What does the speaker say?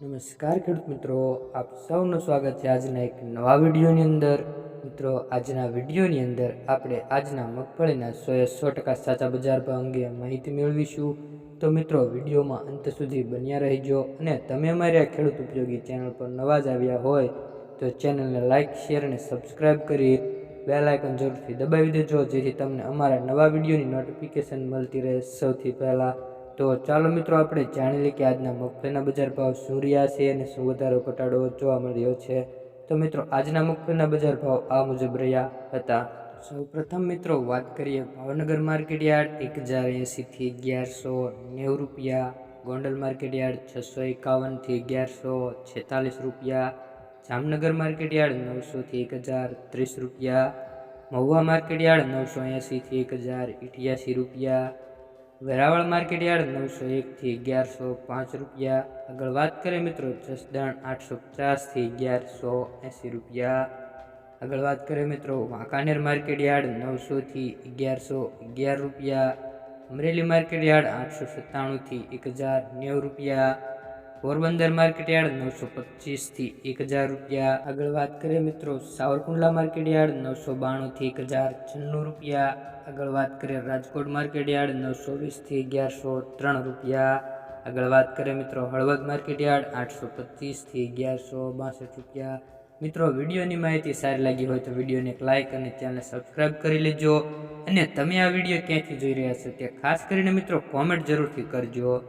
નમસ્કાર ખેડૂત મિત્રો, આપ સૌનું સ્વાગત છે આજના એક નવા વિડીયોની અંદર. મિત્રો, આજના વિડીયોની અંદર આપણે આજના મગફળીના સોએ સો ટકા સાચા બજાર ભાવ અંગે માહિતી મેળવીશું. તો મિત્રો, વિડીયોમાં અંત સુધી બન્યા રહેજો અને તમે અમારી આ ખેડૂત ઉપયોગી ચેનલ પર નવા જ આવ્યા હોય, તો ચેનલને લાઇક શેર અને સબસ્ક્રાઈબ કરી બેલ આઇકન જરૂરથી દબાવી દેજો, જેથી તમને અમારા નવા વિડીયોની નોટિફિકેશન મળતી રહે સૌથી પહેલાં. તો ચાલો મિત્રો આપણે જાણી લઈએ કે આજના મગફળીના બજાર ભાવ શું રહ્યા છે અને શું વધારો ઘટાડો જોવા મળ્યો છે. તો મિત્રો, આજના મગફળીના બજાર ભાવ આ મુજબ રહ્યા હતા. સૌ પ્રથમ મિત્રો, વાત કરીએ ભાવનગર માર્કેટ યાર્ડ એક હજાર એંસીથી અગિયારસો નેવું રૂપિયા, ગોંડલ માર્કેટ યાર્ડ છસો એકાવનથી અગિયારસો છેતાલીસ રૂપિયા, જામનગર માર્કેટ યાર્ડ નવસોથી એક હજાર ત્રીસ રૂપિયા, મહુવા માર્કેટ યાર્ડ નવસો એંસીથી એક હજાર ઇઠ્યાસી રૂપિયા વેરાવળ માર્કેટ યાર્ડ નવસો એકથી અગિયારસો પાંચ રૂપિયા. આગળ વાત કરીએ મિત્રો જસદણ આઠસો પચાસથી અગિયારસો એંસી રૂપિયા. આગળ વાત કરીએ મિત્રો વાંકાનેર માર્કેટ યાર્ડ નવસોથી અગિયારસો અગિયાર રૂપિયા. અમરેલી માર્કેટ યાર્ડ આઠસો સત્તાણુંથી એક હજાર નેવું રૂપિયા. પોરબંદર માર્કેટ યાર્ડ નવસો પચીસથી એક હજાર રૂપિયા. આગળ વાત કરીએ મિત્રો, સાવરકુંડલા માર્કેટ યાર્ડ નવસો બાણુંથી એક હજાર છન્નું રૂપિયા. આગળ વાત કરીએ રાજકોટ માર્કેટ યાર્ડ નવસો વીસથી અગિયારસો ત્રણ રૂપિયા. આગળ વાત કરીએ મિત્રો, હળવદ માર્કેટ યાર્ડ આઠસો પચીસથી અગિયારસો બાસઠ રૂપિયા. મિત્રો, વિડીયોની માહિતી સારી લાગી હોય તો વિડીયોને એક લાઇક અને ચેનલને સબસ્ક્રાઇબ કરી લેજો. અને તમે આ વીડિયો ક્યાંથી જોઈ રહ્યા છો તે ખાસ કરીને મિત્રો કોમેન્ટ જરૂરથી કરજો.